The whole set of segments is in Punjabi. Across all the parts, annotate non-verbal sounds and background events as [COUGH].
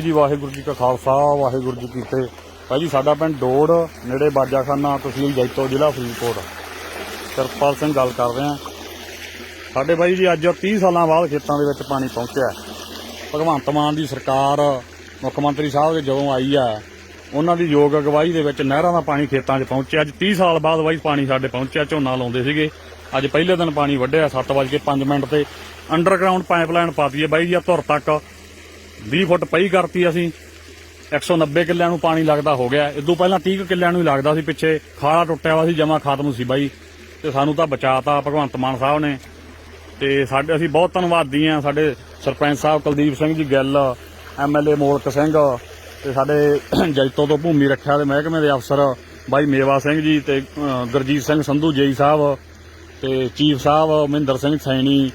ਜੀ, ਵਾਹਿਗੁਰੂ ਜੀ ਕਾ ਖਾਲਸਾ, ਵਾਹਿਗੁਰੂ ਜੀ ਕੀ ਫਤਿਹ। ਭਾਈ ਜੀ, ਸਾਡਾ ਪਿੰਡ ਡੋੜ, ਨੇੜੇ ਬਾਜਾਖਾਨਾ ਤਹਿਸੀਲ ਜੈਤੋ ਜ਼ਿਲ੍ਹਾ ਫਰੀਦਕੋਟ। ਸਰਪਾਲ ਸਿੰਘ ਗੱਲ ਕਰ ਰਹੇ ਹਾਂ। ਸਾਡੇ ਬਾਈ ਜੀ, ਅੱਜ 30 ਸਾਲਾਂ ਬਾਅਦ ਖੇਤਾਂ ਦੇ ਵਿੱਚ ਪਾਣੀ ਪਹੁੰਚਿਆ ਭਗਵੰਤ ਮਾਨ ਦੀ ਸਰਕਾਰ, ਮੁੱਖ ਮੰਤਰੀ ਸਾਹਿਬ ਦੇ ਜਦੋਂ ਆਈ ਆ ਉਹਨਾਂ ਦੀ ਯੋਗ ਅਗਵਾਈ ਦੇ ਵਿੱਚ ਨਹਿਰਾਂ ਦਾ ਪਾਣੀ ਖੇਤਾਂ 'ਚ ਪਹੁੰਚਿਆ। ਅੱਜ 30 ਸਾਲ ਬਾਅਦ ਬਾਈ ਪਾਣੀ ਸਾਡੇ ਪਹੁੰਚਿਆ, ਝੋਨਾ ਲਾਉਂਦੇ ਸੀਗੇ। ਅੱਜ ਪਹਿਲੇ ਦਿਨ ਪਾਣੀ ਵੱਢਿਆ 7:05 ਮਿੰਟ ਤੇ। ਅੰਡਰਗਰਾਉਂਡ ਪਾਈਪਲਾਈਨ ਪਾਤੀ ਹੈ। ਬਾਈ ਜੀ ਆ ਧੁਰ ਤੱਕ 20 ਫੁੱਟ ਪਈ ਕਰਤੀ ਅਸੀਂ 190 ਕਿੱਲਿਆਂ ਨੂੰ ਪਾਣੀ ਲੱਗਦਾ ਹੋ ਗਿਆ। ਇਦੋਂ ਪਹਿਲਾਂ 30 ਕੁ ਕਿੱਲਿਆਂ ਨੂੰ ਹੀ ਲੱਗਦਾ ਸੀ ਪਿੱਛੇ, ਖਾਲਾ ਟੁੱਟਿਆ ਹੋਇਆ ਸੀ, ਜਮਾ ਖਤਮ ਸੀ ਬਾਈ। ਤੇ ਸਾਨੂੰ ਤਾਂ ਬਚਾਤਾ ਭਗਵੰਤ ਮਾਨ ਸਾਹਿਬ ਨੇ। ਤੇ ਸਾਡੇ, ਅਸੀਂ ਬਹੁਤ ਧੰਨਵਾਦੀ ਆ ਸਾਡੇ ਸਰਪੰਚ ਸਾਹਿਬ ਕੁਲਦੀਪ ਸਿੰਘ ਜੀ ਗਿੱਲ ਐਮਐਲਏ ਮੋਲਕ ਸਿੰਘ ਤੇ ਸਾਡੇ [COUGHS] ਜੈਤੋ ਤੋਂ ਭੂਮੀ ਰੱਖਿਆ ਦੇ ਮਹਿਕਮੇ ਦੇ ਅਫਸਰ ਬਾਈ ਮੇਵਾ ਸਿੰਘ ਜੀ ਤੇ ਗੁਰਜੀਤ ਸਿੰਘ ਸੰਧੂ ਜੇਈ ਸਾਹਿਬ ਤੇ ਚੀਫ ਸਾਹਿਬ ਮਹਿੰਦਰ ਸਿੰਘ ਸੈਣੀ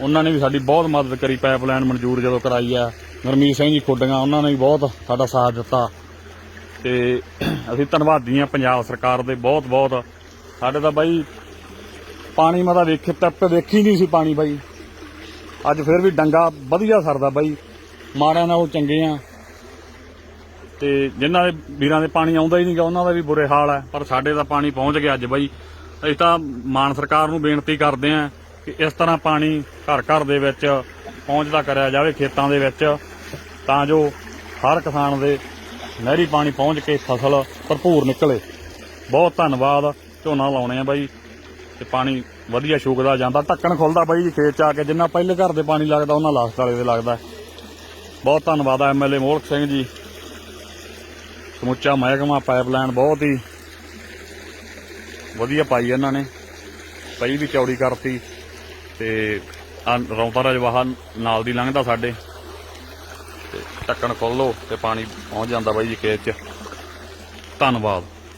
ਉਹਨਾਂ ਨੇ ਵੀ ਸਾਡੀ ਬਹੁਤ ਮਦਦ ਕਰੀ ਪਾਈਪਲਾਈਨ ਮਨਜ਼ੂਰ ਜਦੋਂ ਕਰਾਈ ਆ। ਗੁਰਮੀਤ ਸਿੰਘ ਜੀ ਖੁੱਡੀਆਂ, ਉਹਨਾਂ ਨੇ ਵੀ ਬਹੁਤ ਸਾਡਾ ਸਾਥ ਦਿੱਤਾ। ਤੇ ਅਸੀਂ ਧੰਨਵਾਦੀ ਆ ਪੰਜਾਬ ਸਰਕਾਰ ਦੇ ਬਹੁਤ ਬਹੁਤ। ਸਾਡੇ ਤਾਂ ਬਾਈ ਪਾਣੀ ਮੈਂ ਤਾਂ ਵੇਖੇ ਤੱਕ ਵੇਖੀ ਨਹੀਂ ਸੀ ਪਾਣੀ ਬਾਈ। ਅੱਜ ਫਿਰ ਵੀ ਡੰਗਾ ਵਧੀਆ ਸਰਦਾ ਬਾਈ। ਮਾੜਿਆਂ ਨਾਲੋਂ ਚੰਗੇ ਆ। ਤੇ ਜਿਨ੍ਹਾਂ ਦੇ ਵੀਰਾਂ ਦੇ ਪਾਣੀ ਆਉਂਦਾ ਹੀ ਨਹੀਂਗਾ ਉਹਨਾਂ ਦਾ ਵੀ ਬੁਰੇ ਹਾਲ ਹੈ ਪਰ ਸਾਡੇ ਤਾਂ ਪਾਣੀ ਪਹੁੰਚ ਗਿਆ ਅੱਜ ਬਾਈ। ਅਸੀਂ ਤਾਂ ਮਾਨ ਸਰਕਾਰ ਨੂੰ ਬੇਨਤੀ ਕਰਦੇ ਆਂ ਕਿ ਇਸ ਤਰ੍ਹਾਂ ਪਾਣੀ ਘਰ ਘਰ ਦੇ ਵਿੱਚ ਪਹੁੰਚਦਾ ਕਰਿਆ ਜਾਵੇ ਖੇਤਾਂ ਦੇ ਵਿੱਚ, ਤਾਂ ਜੋ ਹਰ ਕਿਸਾਨ ਦੇ ਨਹਿਰੀ ਪਾਣੀ ਪਹੁੰਚ ਕੇ ਫਸਲ ਭਰਪੂਰ ਨਿਕਲੇ। ਬਹੁਤ ਧੰਨਵਾਦ, ਝੋਨਾ ਲਾਉਣੇ ਆ ਬਾਈ, ਤੇ ਪਾਣੀ ਵਧੀਆ ਸ਼ੂਕਦਾ ਜਾਂਦਾ। ਢੱਕਣ ਖੁੱਲਦਾ ਬਾਈ ਜੀ ਖੇਤ ਚ ਆ ਕੇ, ਜਿੰਨਾ ਪਹਿਲੇ ਘਰ ਦੇ ਪਾਣੀ ਲੱਗਦਾ, ਉਹਨਾਂ ਲਾਸਟ ਵਾਲੇ ਦੇ ਲੱਗਦਾ। ਬਹੁਤ ਧੰਨਵਾਦ ਆ ਐਮਐਲਏ ਮੋਲਕ ਸਿੰਘ ਜੀ। ਸਮੁੱਚਾ ਮਹਿਕਮਾ, ਪਾਈਪਲਾਈਨ ਬਹੁਤ ਹੀ ਵਧੀਆ ਪਾਈ ਇਹਨਾਂ ਨੇ। ਪਈ ਵੀ ਚੌੜੀ ਕਰਤੀ। ਤੇ ਆ ਰੌਂਤਾ ਰਜਵਾਹਾ ਨਾਲ ਦੀ ਲੰਘਦਾ ਸਾਡੇ। ਤੇ ਢੱਕਣ ਖੋਲੋ ਤੇ ਪਾਣੀ ਪਹੁੰਚ ਜਾਂਦਾ ਬਾਈ ਜੀ ਖੇਤ ਚ। ਧੰਨਵਾਦ।